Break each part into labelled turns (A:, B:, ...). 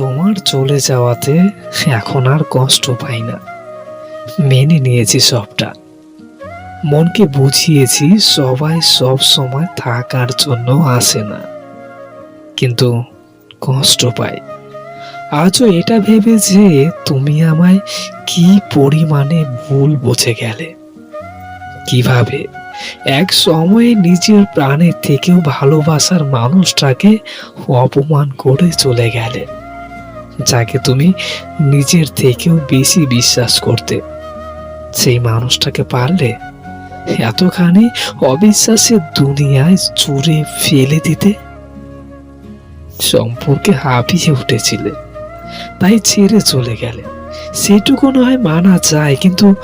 A: তোমার চলে যাওয়াতে এখন আর কষ্ট পাই না। মেনে নিয়েছি সবটা। মনকে বুঝিয়েছি সবাই সব সময় থাকার জন্য আসে না। কিন্তু কষ্ট পাই। আজও এটা ভেবে যে তুমি আমায় কি পরিমাণে ভুল বুঝে গেলে? কীভাবে? এক সময়ে নিজের প্রাণের থেকেও ভালোবাসার মানুষটাকে অপমান করে চলে গেলে। যাকে তুমি নিজের থেকেও বেশি বিশ্বাস করতে। সেই মানুষটাকে পারলে এতখানি অবিশ্বাসে দুনিয়ায় চুরে ফেলে দিতে সম্পর্কে হাঁপিয়ে উঠেছিলে। তাই ছেড়ে চলে গেলে। সেটুকু নয়, মানা যায়, কিন্তু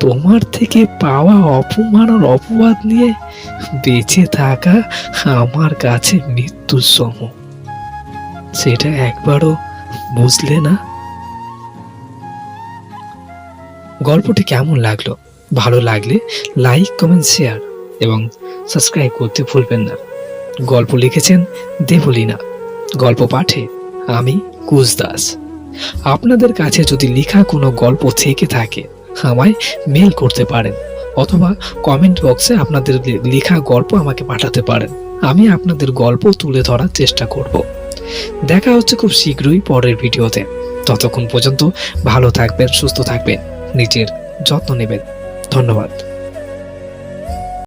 A: তোমার থেকে পাওয়া অপমান আর অপবাদ নিয়ে বেঁচে থাকা আমার কাছে মৃত্যুর সম। সেটা একবারও বুঝলে না? গল্পটি কেমন লাগল? ভালো লাগলে লাইক কমেন্ট শেয়ার এবং সাবস্ক্রাইব করতে ভুলবেন না। গল্প লিখেছেন দেবলীনা। গল্প পাঠে আমি কুশ দাস আপনাদের কাছে যদি লেখা কোনো গল্প থেকে থাকে, আমায় মেল করতে পারেন অথবা কমেন্ট বক্সে আপনাদের লেখা গল্প আমাকে পাঠাতে পারেন। আমি আপনাদের গল্প তুলে ধরার চেষ্টা করব। দেখা হচ্ছে খুব শীঘ্রই পরের ভিডিওতে। ততক্ষণ পর্যন্ত ভালো থাকবেন, সুস্থ থাকবেন, নিজের যত্ন নেবেন। ধন্যবাদ।